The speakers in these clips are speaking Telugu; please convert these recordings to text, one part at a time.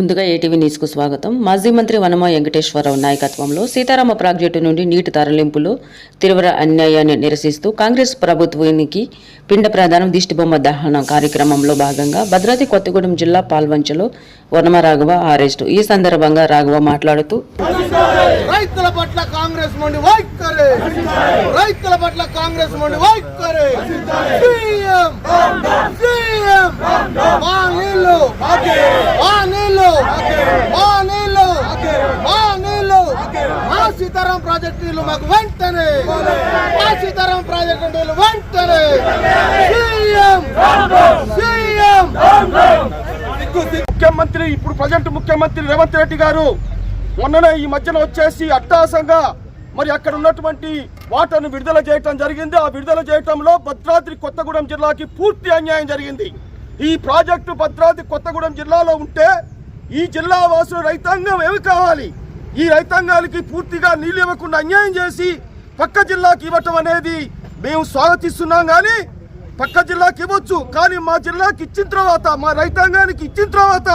ముందుగా ఏటీవీ న్యూస్కు స్వాగతం. మాజీ మంత్రి వనమా వెంకటేశ్వరరావు నాయకత్వంలో సీతారామ ప్రాజెక్టు నుండి నీటి తరలింపులు తీవ్ర అన్యాయాన్ని నిరసిస్తూ కాంగ్రెస్ ప్రభుత్వానికి పిండ ప్రధానం దిష్టిబొమ్మ దహన కార్యక్రమంలో భాగంగా భద్రాద్రి కొత్తగూడెం జిల్లా పాల్వంచలో వనమ రాఘవ అరెస్టు. ఈ సందర్భంగా రాఘవ మాట్లాడుతూ రైతుల పట్ల కాంగ్రెస్ రైతుల పట్ల కాంగ్రెస్ సీఎం సీఎం మా నీళ్ళు మా నీళ్ళు మా సీతారాం ప్రాజెక్టు నీళ్ళు మాకు వెంటనే. మా సీతారాం ప్రాజెక్టు నీళ్ళు వెంటనే. CM CM. ముఖ్యమంత్రి ఇప్పుడు ప్రజెంట్ ముఖ్యమంత్రి రేవంత్ రెడ్డి గారు మొన్ననే ఈ మధ్యన వచ్చేసి అట్టాసంగా మరి అక్కడ ఉన్నటువంటి వాటర్ను విడుదల చేయటం జరిగింది. ఆ విడుదల చేయటంలో భద్రాద్రి కొత్తగూడెం జిల్లాకి పూర్తి అన్యాయం జరిగింది. ఈ ప్రాజెక్టు భద్రాద్రి కొత్తగూడెం జిల్లాలో ఉంటే ఈ జిల్లా వాసుల రైతాంగం ఏమి కావాలి? ఈ రైతాంగానికి పూర్తిగా నీళ్ళు ఇవ్వకుండా అన్యాయం చేసి పక్క జిల్లాకి ఇవ్వటం అనేది మేము స్వాగతిస్తున్నాం కానీ పక్క జిల్లాకి ఇవ్వచ్చు. కానీ మా జిల్లాకి ఇచ్చిన తర్వాత మా రైతాంగానికి ఇచ్చిన తర్వాత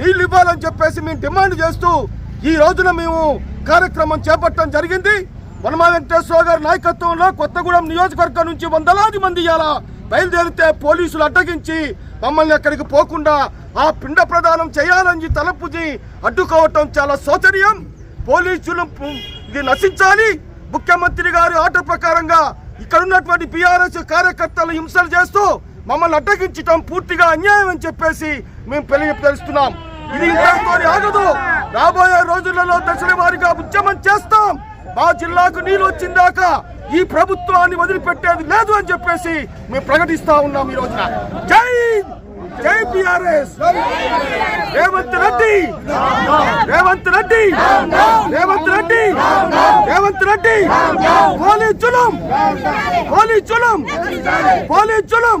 నీళ్ళు ఇవ్వాలని చెప్పేసి మేము డిమాండ్ చేస్తూ ఈ రోజున మేము కార్యక్రమం చేపట్టడం జరిగింది. వనమా వెంకటేశ్వర గారి నాయకత్వంలో కొత్తగూడెం నియోజకవర్గం నుంచి వందలాది మంది ఇలా బయలుదేరితే పోలీసులు అడ్డగించి మమ్మల్ని అక్కడికి పోకుండా ఆ పిండ ప్రదానం చేయాలని తలపుది అడ్డుకోవటం చాలా శోచనీయం. పోలీసులు ఇది నశించాలి. ముఖ్యమంత్రి గారి ఆర్డర్ ప్రకారంగా ఇక్కడ ఉన్నటువంటి బీఆర్ఎస్ కార్యకర్తలు హింసలు చేస్తూ మమ్మల్ని అడ్డగించటం పూర్తిగా అన్యాయం అని చెప్పేసి మేము తెలియపరుస్తున్నాం ఇది ఇంతటితో ఆగదు. రాబోయే రోజులలో దశల వారిగా ఉద్యమం చేస్తాం. మా జిల్లాకు నీళ్ళు వచ్చిందాక ఈ ప్రభుత్వాన్ని వదిలిపెట్టేది లేదు అని చెప్పేసి మేము ప్రకటిస్తా ఉన్నాం ఈ రోజున. జై జై బీఆర్ఎస్. రేవంత్ రెడ్డి. రేవంత్ రెడ్డి. రేవంత్ రెడ్డి. రేవంత్ రెడ్డి. పోలీస్ జులం పోలీస్ జులం పోలీస్ జులం